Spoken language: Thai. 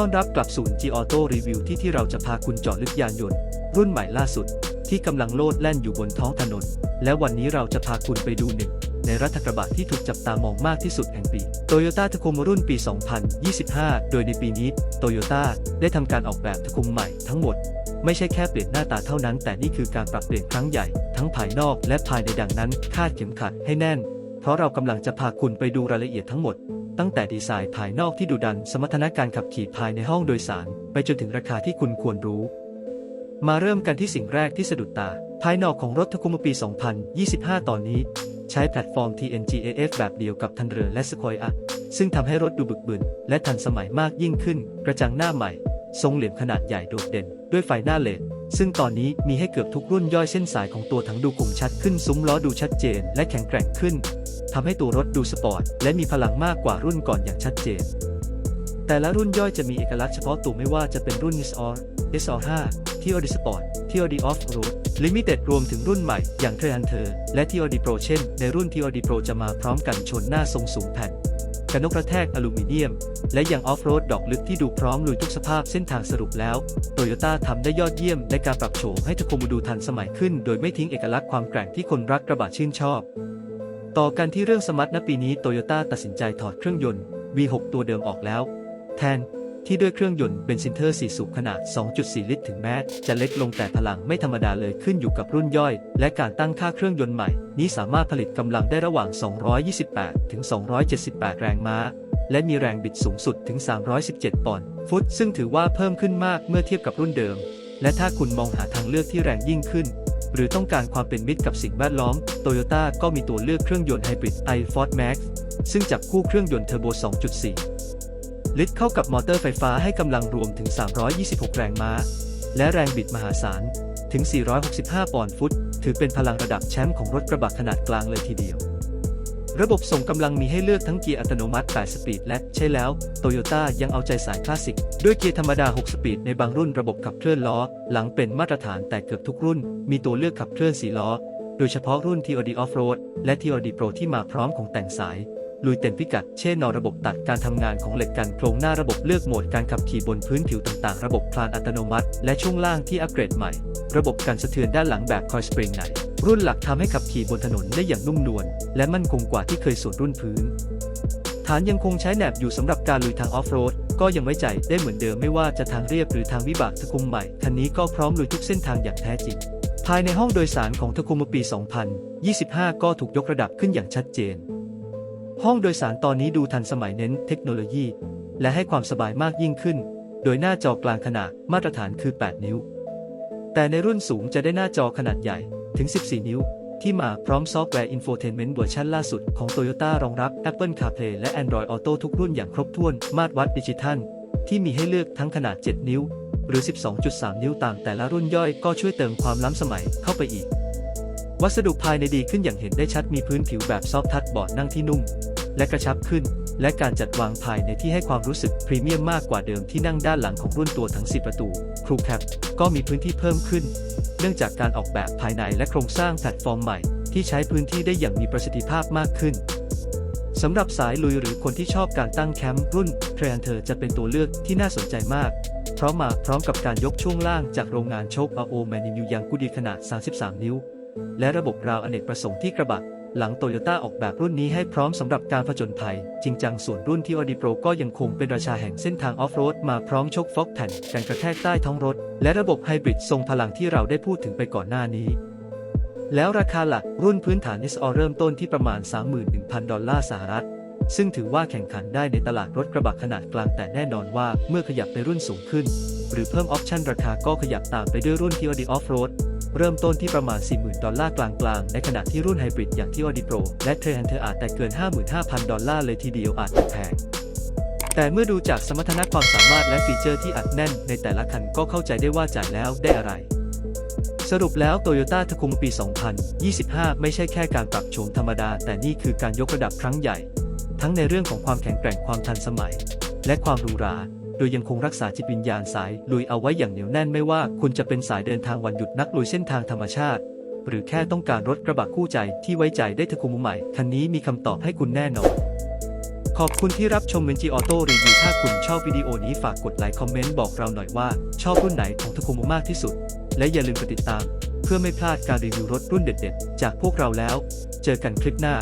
ต้อนรับกลับสู่ G Auto Review ที่ที่เราจะพาคุณเจาะลึกยานยนต์ รุ่นใหม่ล่าสุด ที่กำลังโลดแล่นอยู่บนท้องถนน และวันนี้เราจะพาคุณไปดูหนึ่ง ในรัฐกระบะที่ถูกจับตามองมากที่สุดแห่งปี Toyota Tacoma รุ่นปี 2025 โดยในปีนี้ Toyota ได้ทำการออกแบบทะคุมใหม่ทั้งหมด ไม่ใช่แค่เปลี่ยนหน้าตาเท่านั้น แต่นี่คือการปรับเปลี่ยนครั้งใหญ่ ทั้งภายนอกและภายในดังนั้นคาดเข็มขัดให้แน่น เพราะเรากำลังจะพาคุณไปดูรายละเอียดทั้งหมด ตั้งแต่ดีไซน์ภายนอกที่ดุดัน สมรรถนะการขับขี่ภายในห้องโดยสาร ไปจนถึงราคาที่คุณควรรู้ มาเริ่มกันที่สิ่งแรกที่สะดุดตา ภายนอกของรถทคุมปี 2025 ตอนนี้ ใช้แพลตฟอร์ม TNGAF แบบเดียวกับทันเรือและสควอยอะซึ่งทำให้รถดูบึกบึน และทันสมัยมากยิ่งขึ้น กระจังหน้าใหม่ ทรงเหลี่ยมขนาดใหญ่โดดเด่น ด้วยไฟหน้าเลดซึ่งตอนนี้มีให้เกือบทุกรุ่นย่อยเส้นสายของตัวถังดูคมชัดขึ้นซุ้มล้อดูชัดเจน และแข็งแกร่งขึ้น ทำให้ตัวรถดูสปอร์ตและมีพลังมากกว่ารุ่นก่อนอย่างชัดเจน แต่ละรุ่นย่อยจะมีเอกลักษณ์เฉพาะตัวไม่ว่าจะเป็นรุ่น SR SR5 TOD Sport TOD Off-Road Limited รวมถึงรุ่นใหม่อย่าง t r a n t e r และ TOD Pro เช่น ในรุ่น TOD Pro จะมาพร้อมกันชนหน้าทรงสูงแผ่นกันนกกระแทกอลูมิเนียม และยังออฟโรดดอกลึกที่ดูพร้อมลุยทุกสภาพเส้นทางสรุปแล้ว โตโยต้าทำได้ยอดเยี่ยมในการปรับโฉมให้ทโคมดูทันสมัยขึ้น โดยไม่ทิ้งเอกลักษณ์ความแกร่งที่คนรักกระบะชื่นชอบ ต่อกันที่เรื่องสมาร์ทณปีนี้โตโยต้าตัดสินใจถอดเครื่องยนต์ V6 ตัวเดิมออกแล้ว แทนที่ด้วยเครื่องยนต์เบนซินเทอร์ 4 สูบขนาด 2.4 ลิตรถึงแม้จะเล็กลงแต่พลังไม่ธรรมดาเลยขึ้นอยู่กับรุ่นย่อย และการตั้งค่าเครื่องยนต์ใหม่ นี้สามารถผลิตกำลังได้ระหว่าง 228 ถึง 278 แรงม้า และมีแรงบิดสูงสุดถึง 317 ปอนด์ฟุต ซึ่งถือว่าเพิ่มขึ้นมากเมื่อเทียบกับรุ่นเดิม และถ้าคุณมองหาทางเลือกที่แรงยิ่งขึ้น หรือต้องการความเป็นมิตรกับสิ่งแวดล้อมโตโยต้าก็มีตัวเลือกเครื่องยนต์ไฮบริด i Ford Max ซึ่งจับคู่เครื่องยนต์เทอร์โบ 2.4 ลิตรเข้ากับมอเตอร์ไฟฟ้าให้กำลังรวมถึง 326 แรงม้า และแรงบิดมหาศาล ถึง 465 ปอนด์ฟุต ถือเป็นพลังระดับแชมป์ของรถกระบะขนาดกลางเลยทีเดียว ระบบส่งกำลังมีให้เลือกทั้งเกียร์อัตโนมัติ 8 สปีด และใช่แล้ว โตโยต้ายังเอาใจสายคลาสสิก ด้วยเกียร์ธรรมดา 6 สปีด ในบางรุ่นระบบขับเคลื่อนล้อ หลังเป็นมาตรฐานแต่เกือบทุกรุ่น มีตัวเลือกขับเคลื่อน4ล้อ โดยเฉพาะรุ่น TOD Off-Road และ TOD Pro ที่มาพร้อมของแต่งสายลุยเต็มพิกัด เช่นนอระบบตัดการทำงานของเหล็กกันโครงหน้าระบบเลือกโหมดการขับขี่บนพื้นผิวต่างๆ ระบบคลานอัตโนมัติ และช่วงล่างที่อัปเกรดใหม่ ระบบการสะเทือนด้านหลังแบบคอยสปริงไหน รุ่นหลักทำให้ขับขี่บนถนนได้อย่างนุ่มนวลและมั่นคงกว่าที่เคยส่วนรุ่นพื้น ฐานยังคงใช้แหนบอยู่สำหรับการลุยทางออฟโรดก็ยังไว้ใจได้เหมือนเดิมไม่ว่าจะทางเรียบหรือทางวิบากทะคุมใหม่คันนี้ก็พร้อมลุยทุกเส้นทางอย่างแท้จริง ภายในห้องโดยสารของทะคุมปี 2025 ก็ถูกยกระดับขึ้นอย่างชัดเจน ห้องโดยสารตอนนี้ดูทันสมัยเน้นเทคโนโลยี และให้ความสบายมากยิ่งขึ้น โดยหน้าจอกลางขนาดมาตรฐานคือ 8 นิ้ว แต่ในรุ่นสูงจะได้หน้าจอขนาดใหญ่ ถึง 14 นิ้ว ที่มาพร้อมซอฟต์แวร์ Infotainment เวอร์ชันล่าสุดของ Toyota รองรับ Apple CarPlay และ Android Auto ทุกรุ่นอย่างครบถ้วน มาตรวัดดิจิทัล ที่มีให้เลือกทั้งขนาด 7 นิ้ว หรือ 12.3 นิ้วต่างแต่ละรุ่นย่อยก็ช่วยเติมความล้ำสมัยเข้าไปอีก วัสดุภายในดีขึ้นอย่างเห็นได้ชัดมีพื้นผิวแบบซอฟทัชบอร์ดนั่งที่นุ่ม และกระชับขึ้น และการจัดวางภายในที่ให้ความรู้สึกพรีเมียมมากกว่าเดิมที่นั่งด้านหลังของรุ่นตัวทั้ง 10 ประตูครูแคปก็มีพื้นที่เพิ่มขึ้น นื่องจากการออกแบบภายในและโครงสร้างแพลตฟอร์มใหม่ ที่ใช้พื้นที่ได้อย่างมีประสิทธิภาพมากขึ้นสำหรับสายลุยหรือคนที่ชอบการตั้งแคมป์รุ่นเทรนเทอร์จะเป็นตัวเลือกที่น่าสนใจมาก เพราะมาพร้อมกับการยกช่วงล่างจากโรงงานโชคอาโอแมนิมิวยังกูดีขนาด 33 นิ้ว และระบบราวอเนกประสงค์ที่กระบะ หลังโตโยต้าออกแบบรุ่นนี้ให้พร้อมสำหรับการผจญภัย จริงจังส่วนรุ่นที่ออดีโปรก็ยังคงเป็นราชาแห่งเส้นทางออฟโรดมาพร้อมชคฟอกแผ่นกันกระแทกใต้ท้องรถ และระบบไฮบริดทรงพลังที่เราได้พูดถึงไปก่อนหน้านี้ แล้วราคาหลักรุ่นพื้นฐาน SR เริ่มต้นที่ประมาณ 31,000 ดอลลาร์สหรัฐ ซึ่งถือว่าแข่งขันได้ในตลาดรถกระบะขนาดกลางแต่แน่นอนว่าเมื่อขยับไปรุ่นสูงขึ้น หรือเพิ่มออปชันราคาก็ขยับตามไปด้วยรุ่น TOD Off-Road เริ่มต้นที่ประมาณ 40,000 ดอลลาร์กลางๆ ในขณะที่รุ่นไฮบริดอย่างที่ Audi Pro และ t r a n t e r อาจแต่เกิน 55,000 ดอลลาร์เลยทีเดียวอาจแพงแต่เมื่อดูจากสมรรถนะความสามารถและฟีเจอร์ที่อัดแน่นในแต่ละคันก็เข้าใจได้ว่าจ่ายแล้วได้อะไร สรุปแล้ว Toyota Tacoma ปี 2025 ไม่ใช่แค่การปรับโฉมธรรมดา แต่นี่คือการยกระดับครั้งใหญ่ ทั้งในเรื่องของความแข็งแกร่งความทันสมัย และความหรูหรา โดยยังคงรักษาจิตวิญญาณสายลุยเอาไว้อย่างเหนียวแน่นไม่ว่าคุณจะเป็นสายเดินทางวันหยุดนักลุยเส้นทางธรรมชาติ หรือแค่ต้องการรถกระบะคู่ใจที่ไว้ใจได้ทะคุมใหม่คันนี้มีคำตอบให้คุณแน่นอนขอบคุณที่รับชมเวนจีออโต้รีวิวถ้าคุณชอบวิดีโอนี้ฝากกดไลค์คอมเมนต์บอกเราหน่อยว่าชอบรุ่นไหนของทาโคโมมากที่สุด และอย่าลืมกดติดตาม เพื่อไม่พลาดการรีวิวรถรุ่นเด็ด ๆ จากพวกเราแล้ว เจอกันคลิปหน้า